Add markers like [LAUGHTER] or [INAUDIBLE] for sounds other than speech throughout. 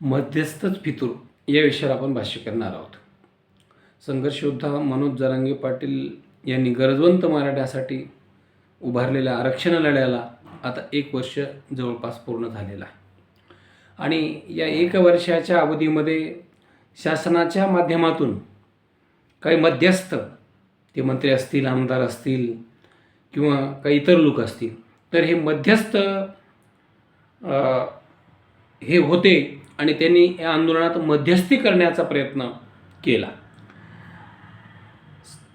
मध्यस्थच फितूर. या विषयावर आपण भाष्य करणार आहोत. संघर्षयोद्धा मनोज जरांगे पाटील यांनी गरजवंत मराठ्यासाठी उभारलेल्या आरक्षण लढ्याला आता एक वर्ष जवळपास पूर्ण झालेलं आहे. आणि या एक वर्षाच्या अवधीमध्ये शासनाच्या माध्यमातून काही मध्यस्थ ते मंत्री असतील आमदार असतील किंवा काही इतर लोक असतील तर हे मध्यस्थ हे होते आणि त्यांनी या आंदोलनात मध्यस्थी करण्याचा प्रयत्न केला.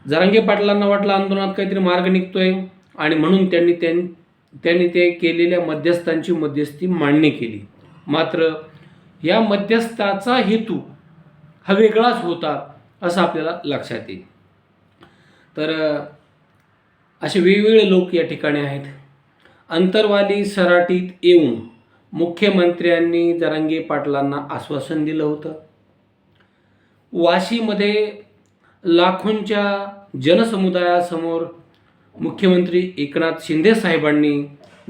जरांगे पाटलांना वाटलं आंदोलनात काहीतरी मार्ग निघतोय आणि म्हणून त्यांनी त्यांनी ते केलेल्या मध्यस्थांची मध्यस्थी मान्य केली. मात्र या मध्यस्थाचा हेतू हा वेगळाच होता असं आपल्याला लक्षात येईल. तर असे वेगवेगळे लोक या ठिकाणी आहेत. अंतरवाली सराटीत येऊन मुख्यमंत्र्यांनी जरांगे पाटलांना आश्वासन दिलं होतं. वाशीमध्ये लाखोंच्या जनसमुदायासमोर मुख्यमंत्री एकनाथ शिंदे साहेबांनी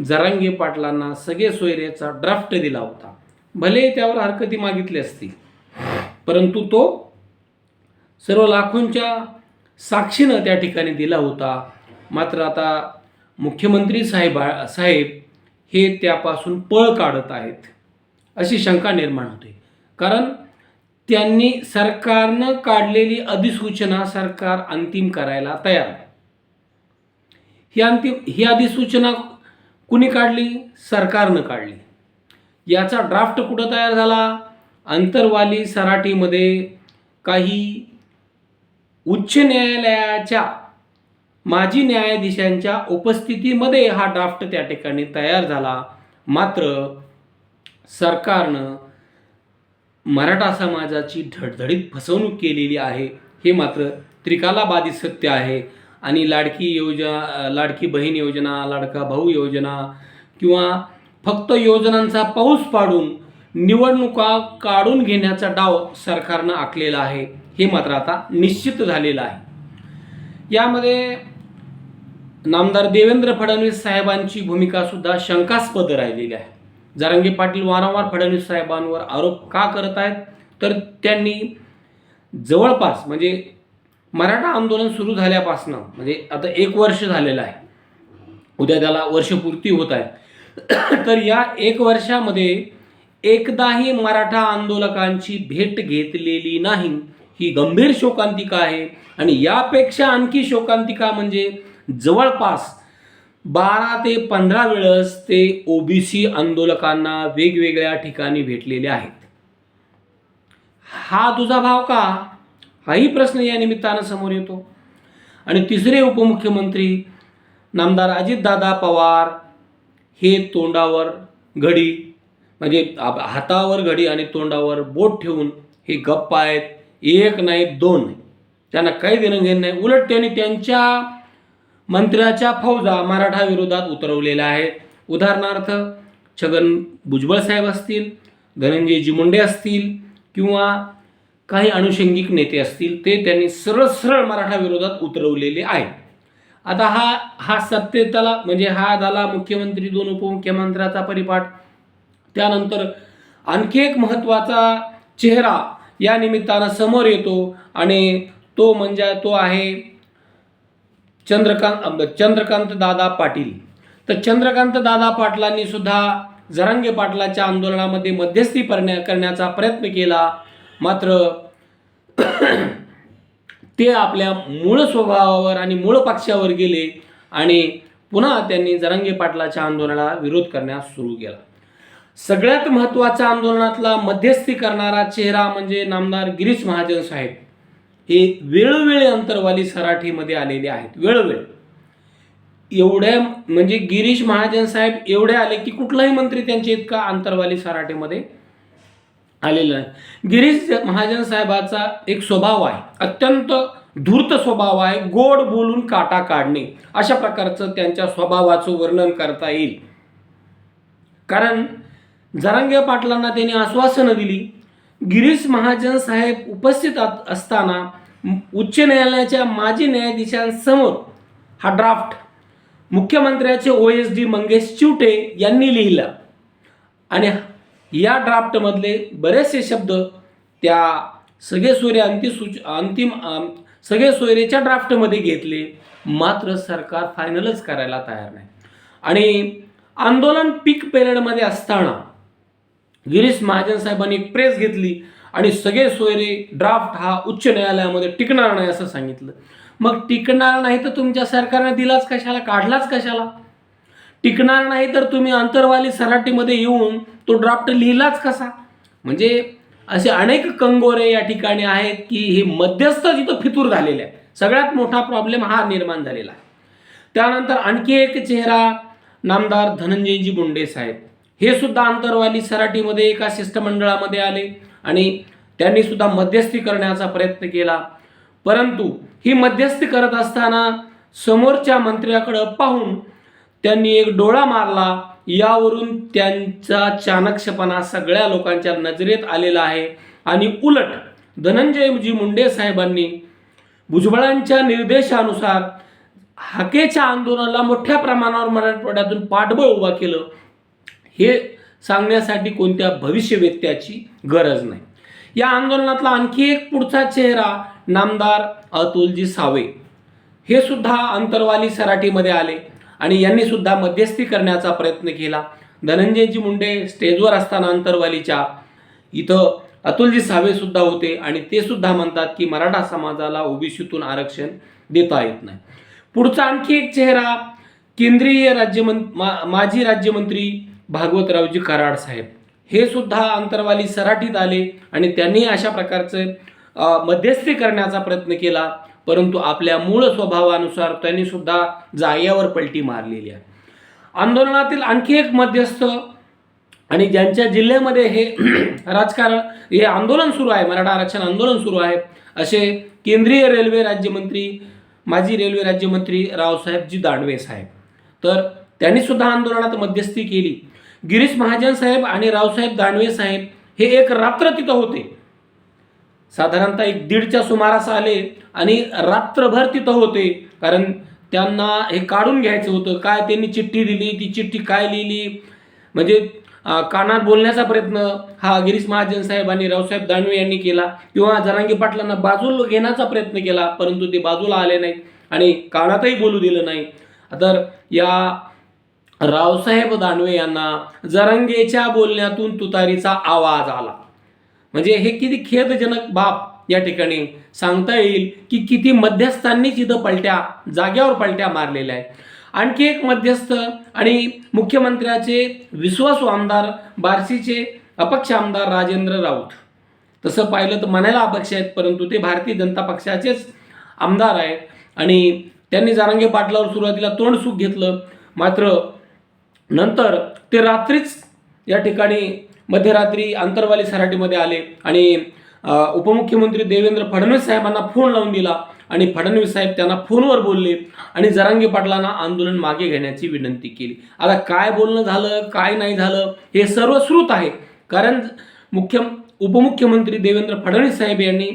जरांगे पाटलांना सगळे सोयरेचा ड्राफ्ट दिला होता. भले त्यावर हरकती मागितली असती परंतु तो सर्व लाखोंच्या साक्षीनं त्या ठिकाणी दिला होता. मात्र आता मुख्यमंत्री साहेबा साहेब हे त्यापासून पळ काढत आहेत. अशी शंका निर्माण होते. कारण त्यांनी सरकारनं काढलेली अधिसूचना सरकार अंतिम करायला तयार ही अंतिम ही अधिसूचना कुणी काढली? सरकारनं काढली. याचा ड्राफ्ट कुठं तयार झाला? अंतरवाली सराठीमध्ये काही उच्च न्यायालयाच्या माजी न्यायाधीशांच्या उपस्थितीमध्ये हा ड्राफ्ट त्या ठिकाणी तयार झाला. मात्र सरकारनं मराठा समाजाची धडधडीत फसवणूक केलेली आहे. हे मात्र त्रिकालाबाधित सत्य आहे. आणि लाडकी योजना लाडकी बहीण योजना लाडका भाऊ योजना किंवा फक्त योजनांचा पाऊस पाडून निवडणुका काढून घेण्याचा डाव सरकारनं आखलेला आहे. हे मात्र आता निश्चित झालेलं आहे. यामध्ये नामदार देवेंद्र फडणवीस साहेबांची भूमिका सुद्धा शंकास्पद राहिलेली आहे. जारंगी पाटील वारंवार फडणवीस साहेबांवर आरोप का करत आहेत? तर त्यांनी जवळपास म्हणजे मराठा आंदोलन सुरू झाल्यापासनं म्हणजे आता एक वर्ष झालेलं आहे. उद्या त्याला वर्षपूर्ती होत आहे. [CLEARS THROAT] तर या एक वर्षामध्ये एकदाही मराठा आंदोलकांची भेट घेतलेली नाही. ही गंभीर शोकांतिका आहे. आणि यापेक्षा आणखी शोकांतिका म्हणजे जवळपास बारा ते पंधरा वेळेस ते ओबीसी आंदोलकांना वेगवेगळ्या ठिकाणी भेटलेले आहेत. हा तुझा भाव का? हाही प्रश्न या निमित्तानं समोर येतो. आणि तिसरे उपमुख्यमंत्री नामदार अजितदादा पवार हे तोंडावर घडी म्हणजे आप- हातावर घडी आणि तोंडावर बोट ठेवून हे गप्पा आहेत. एक नाही दोन त्यांना काही देणं घेणं नाही. उलट त्यांनी त्यांच्या मंत्र्याच्या फौजा मराठा विरोधात उतरवलेल्या आहेत. उदाहरणार्थ छगन भुजबळ साहेब असतील धनंजयजी मुंडे असतील किंवा काही अनुषंगिक नेते असतील ते त्यांनी सरळ सरळ मराठा विरोधात उतरवलेले आहेत. आता हा हा सत्तेतला म्हणजे हा झाला मुख्यमंत्री दोन उपमुख्यमंत्र्याचा परिपाठ. त्यानंतर आणखी एक महत्त्वाचा चेहरा या निमित्तानं समोर येतो आणि तो म्हणजे तो आहे चंद्रकांत चंद्रकांत दादा पाटील. तर चंद्रकांत दादा पाटलांनी सुद्धा झरांगे पाटलाच्या आंदोलनामध्ये मध्यस्थी करण्या करण्याचा प्रयत्न केला. मात्र [CLEARS THROAT] ते आपल्या मूळ स्वभावावर आणि मूळ पक्षावर गेले आणि पुन्हा त्यांनी जरांगे पाटलाच्या आंदोलनाला विरोध करण्यास सुरू केला. सगळ्यात महत्त्वाचा आंदोलनातला मध्यस्थी करणारा चेहरा म्हणजे नामदार गिरीश महाजन साहेब. हे वेळोवेळी अंतरवाली सराठीमध्ये आलेले आहेत. वेळोवेळ. एवढ्या म्हणजे गिरीश महाजन साहेब एवढे आले की कुठलाही मंत्री त्यांच्या इतका अंतरवाली सराठीमध्ये आलेला आहे गिरीश महाजन साहेबाचा एक स्वभाव आहे. अत्यंत धूर्त स्वभाव आहे. गोड बोलून काटा काढणे. अशा प्रकारचं त्यांच्या स्वभावाचं वर्णन करता येईल. कारण जरांगे पाटलांना त्यांनी आश्वासनं दिली. गिरीश महाजन साहेब उपस्थित असताना उच्च न्यायालयाच्या माजी न्यायाधीशांसमोर हा draft मुख्यमंत्र्याचे O S D Mangesh Chivate यांनी लिहिला. आणि या ड्राफ्टमधले बरेचसे शब्द त्या सगळे सोयरे अंतिसूच अंतिम अं, सगळे सोयरेच्या ड्राफ्टमध्ये घेतले. मात्र सरकार फायनलच करायला तयार नाही. आणि आंदोलन पीक पिरियडमध्ये असताना गिरीश महाजन साहेबांनी प्रेस घेतली आणि सगळे सोयरे ड्राफ्ट हा उच्च न्यायालयामध्ये टिकणार नाही असं सांगितलं. मग टिकणार नाही तर तुमच्या सरकारने दिलाच कशाला? काढलाच कशाला? टिकणार नाही तर तुम्ही अंतरवाली सराटीमध्ये येऊन तो ड्राफ्ट लिहिलाच कसा? म्हणजे असे अनेक कंगोरे या ठिकाणी आहेत की हे मध्यस्थ जिथं फितूर झालेले आहे. सगळ्यात मोठा प्रॉब्लेम हा निर्माण झालेला आहे. त्यानंतर आणखी एक चेहरा नामदार धनंजयजी मुंडे साहेब. हे सुद्धा अंतरवाली सराटीमध्ये एका शिष्टमंडळामध्ये आले आणि त्यांनी सुद्धा मध्यस्थी करण्याचा प्रयत्न केला. परंतु ही मध्यस्थी करत असताना समोरच्या मंत्र्याकडं पाहून त्यांनी एक डोळा मारला. यावरून त्यांचा चाणक्षपणा सगळ्या लोकांच्या नजरेत आलेला आहे. आणि उलट धनंजयजी मुंडे साहेबांनी भुजबळांच्या निर्देशानुसार हाकेच्या आंदोलनाला मोठ्या प्रमाणावर मराठवाड्यातून पाठबळ उभा केलं. हे सांगण्यासाठी कोणत्या भविष्यवेत्याची गरज नाही. या आंदोलनातला आणखी एक पुढचा चेहरा नामदार अतुलजी सावे. हे सुद्धा अंतरवाली सराटीमध्ये आले आणि यांनी सुद्धा मध्यस्थी करण्याचा प्रयत्न केला. धनंजयजी मुंडे स्टेजवर असताना अंतरवालीच्या इथं अतुलजी सावे सुद्धा होते आणि ते सुद्धा म्हणतात की मराठा समाजाला ओबीसीतून आरक्षण देता येत नाही. पुढचा आणखी एक चेहरा केंद्रीय राज्यमं मा माजी राज्यमंत्री भागवतरावजी कराड साहेब. हे सुद्धा अंतरवाली सराठीत आले आणि त्यांनी अशा प्रकारचं मध्यस्थी करण्याचा प्रयत्न केला परंतु आपल्या मूळ स्वभावानुसार त्यांनी सुद्धा जागेवर पलटी मारलेली आहे. आंदोलनातील आणखी एक मध्यस्थ आणि ज्यांच्या जिल्ह्यामध्ये हे [CLEARS THROAT] राजकारण हे आंदोलन सुरू आहे मराठा आरक्षण आंदोलन सुरू आहे असे केंद्रीय रेल्वे राज्यमंत्री माजी रेल्वे राज्यमंत्री रावसाहेबजी दानवे साहेब. तर त्यांनी सुद्धा आंदोलनात मध्यस्थी केली. गिरीश महाजन साहेब आणि रावसाहेब दानवे साहेब हे एक रात्र तिथं होते. साधारणतः एक दीडच्या सुमारास आले आणि रात्रभर तिथं होते. कारण त्यांना हे काढून घ्यायचं होतं. काय त्यांनी चिठ्ठी दिली? ती चिठ्ठी काय लिहिली? म्हणजे कानात बोलण्याचा प्रयत्न हा गिरीश महाजन साहेब आणि रावसाहेब दानवे यांनी केला. किंवा जरांगी पाटलांना बाजूला घेण्याचा प्रयत्न केला. परंतु ते बाजूला आले नाहीत आणि कानातही बोलू दिलं नाही. तर या रावसाहेब दानवे यांना जरंगेच्या बोलण्यातून तुतारीचा आवाज आला. म्हणजे हे किती खेदजनक बाब या ठिकाणी सांगता येईल की किती मध्यस्थांनीच इथं पलट्या जाग्यावर पलट्या मारलेल्या आहेत. आणखी एक मध्यस्थ आणि मुख्यमंत्र्याचे विश्वासू आमदार बार्शीचे अपक्ष आमदार राजेंद्र राऊत. तसं पाहिलं तर म्हणायला अपक्ष आहेत परंतु ते भारतीय जनता पक्षाचेच आमदार आहेत. आणि त्यांनी जारांगे पाटलावर सुरुवातीला तोंड सुख घेतलं. मात्र नंतर ते रात्रीच या ठिकाणी मध्यरात्री अंतरवाली सराटीमध्ये आले आणि उपमुख्यमंत्री देवेंद्र फडणवीस साहेबांना फोन लावून दिला आणि फडणवीस साहेब त्यांना फोनवर बोलले आणि जरांगी पाटलांना आंदोलन मागे घेण्याची विनंती केली. आता काय बोलणं झालं काय नाही झालं हे सर्व श्रुत आहे. कारण मुख्य उपमुख्यमंत्री देवेंद्र फडणवीस साहेब यांनी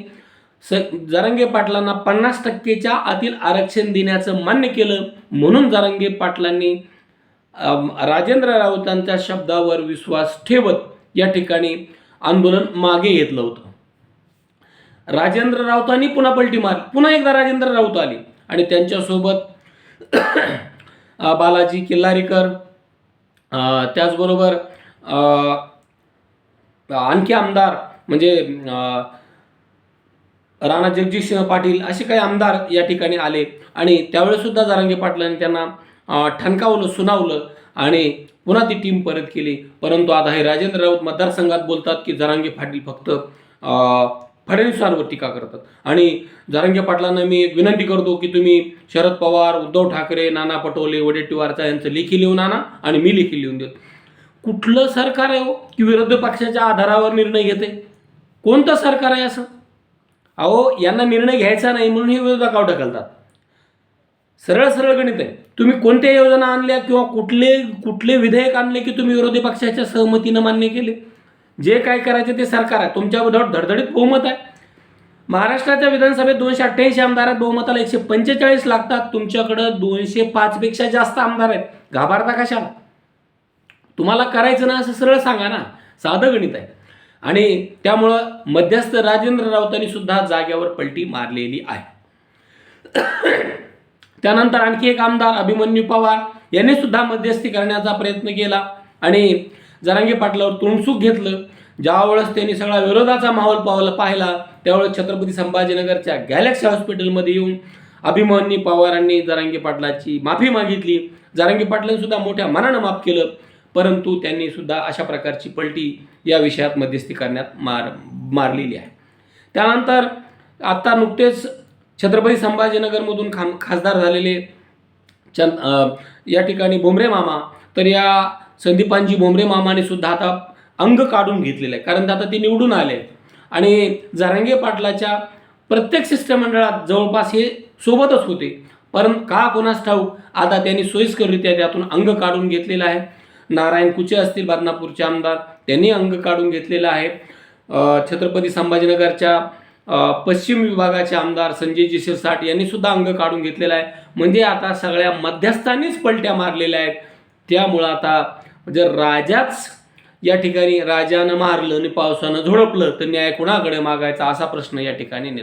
स जरांगे पाटलांना पन्नास टक्केच्या आतील आरक्षण देण्याचं मान्य केलं. म्हणून जरांगे पाटलांनी राजेंद्र राऊतांच्या शब्दावर विश्वास ठेवत या ठिकाणी आंदोलन मागे घेतलं होतं. राजेंद्र राऊतांनी पुन्हा पलटी मार पुन्हा एकदा राजेंद्र राऊत आले आणि त्यांच्यासोबत बालाजी किल्लारीकर त्याचबरोबर आणखी आमदार म्हणजे राणा जगजितसिंह पाटील असे काही आमदार या ठिकाणी आले. आणि त्यावेळेस सुद्धा जारांगे पाटलांनी त्यांना ठणकावलं सुनावलं आणि पुन्हा ती टीम परत केली. परंतु आता हे राजेंद्र राऊत मतदारसंघात बोलतात की जरांगे पाटील फक्त फडणवीसांवर टीका करतात. आणि जरांगे पाटलांना मी एक विनंती करतो की तुम्ही शरद पवार उद्धव ठाकरे नाना पटोले वडेट्टीवारचा यांचं लेखी लिहून आणा आणि मी लेखी लिहून देतो. कुठलं सरकार आहे हो की विरोधी पक्षाच्या आधारावर निर्णय घेते? कोणतं सरकार आहे असं? अहो यांना निर्णय घ्यायचा नाही म्हणून हे विरोधकावर ढकलतात सरळ सरळ गणित आहे. तुम्ही कोणत्या योजना आणल्या किंवा कुठले कुठले विधेयक आणले की तुम्ही विरोधी पक्षाच्या सहमतीनं मान्य केले? जे काय करायचे ते सरकार आहे. तुमच्याबरोबर धडधडीत बहुमत आहे. महाराष्ट्राच्या विधानसभेत दोनशे अठ्ठ्याऐंशी आमदार आहेत. बहुमताला एकशे पंचेचाळीस लागतात. तुमच्याकडं दोनशे पाचपेक्षा जास्त आमदार आहेत. घाबरता कशाला? तुम्हाला करायचं ना असं सरळ सांगा ना. साधं गणित आहे. आणि त्यामुळं मध्यस्थ राजेंद्र राऊतांनी सुद्धा जाग्यावर पलटी मारलेली आहे. त्यानंतर आणखी एक आमदार अभिमन्यू पवार यांनी सुद्धा मध्यस्थी करण्याचा प्रयत्न केला. आणि जरांगे पाटलावर तोंडसूक घेतलं. ज्यावेळेस त्यांनी सगळा विरोधाचा माहोल पावला पाहिला त्यावेळेस छत्रपती संभाजीनगरच्या गॅलेक्सी हॉस्पिटलमध्ये येऊन अभिमन्यू पवारांनी जरांगे पाटलाची माफी मागितली. जरांगे पाटलांनी सुद्धा मोठ्या मनानं माफ केलं. परंतु त्यांनी सुद्धा अशा प्रकारची पलटी या विषयात मध्यस्थी करण्यात मार मारलेली आहे. त्यानंतर आत्ता नुकतेच छत्रपती संभाजीनगरमधून खाम खासदार झालेले चंद या ठिकाणी भोमरे मामा तर या संदीपांजी भोमरे मामाने सुद्धा आता अंग काढून घेतलेलं आहे कारण आता ते निवडून आले आणि जरांगे पाटलाच्या प्रत्येक शिष्टमंडळात जवळपास हे सोबतच होते. पण का कोणास ठाऊक आता त्यांनी सोयीस्कररित्या त्यातून अंग काढून घेतलेलं आहे. नारायण कुचे असतील बदनापूरचे आमदार त्यांनी अंग काढून घेतलेलं आहे. छत्रपती संभाजीनगरच्या पश्चिम विभागाचे आमदार संजयजी शिरसाट यांनी सुद्धा अंग काढून घेतलेलं आहे. म्हणजे आता सगळ्या मध्यस्थांनीच पलट्या मारलेल्या आहेत. त्यामुळं आता जर राजाच या ठिकाणी राजानं मारलं आणि पावसानं झोडपलं तर न्याय कुणाकडे मागायचा असा प्रश्न या ठिकाणी निर्माण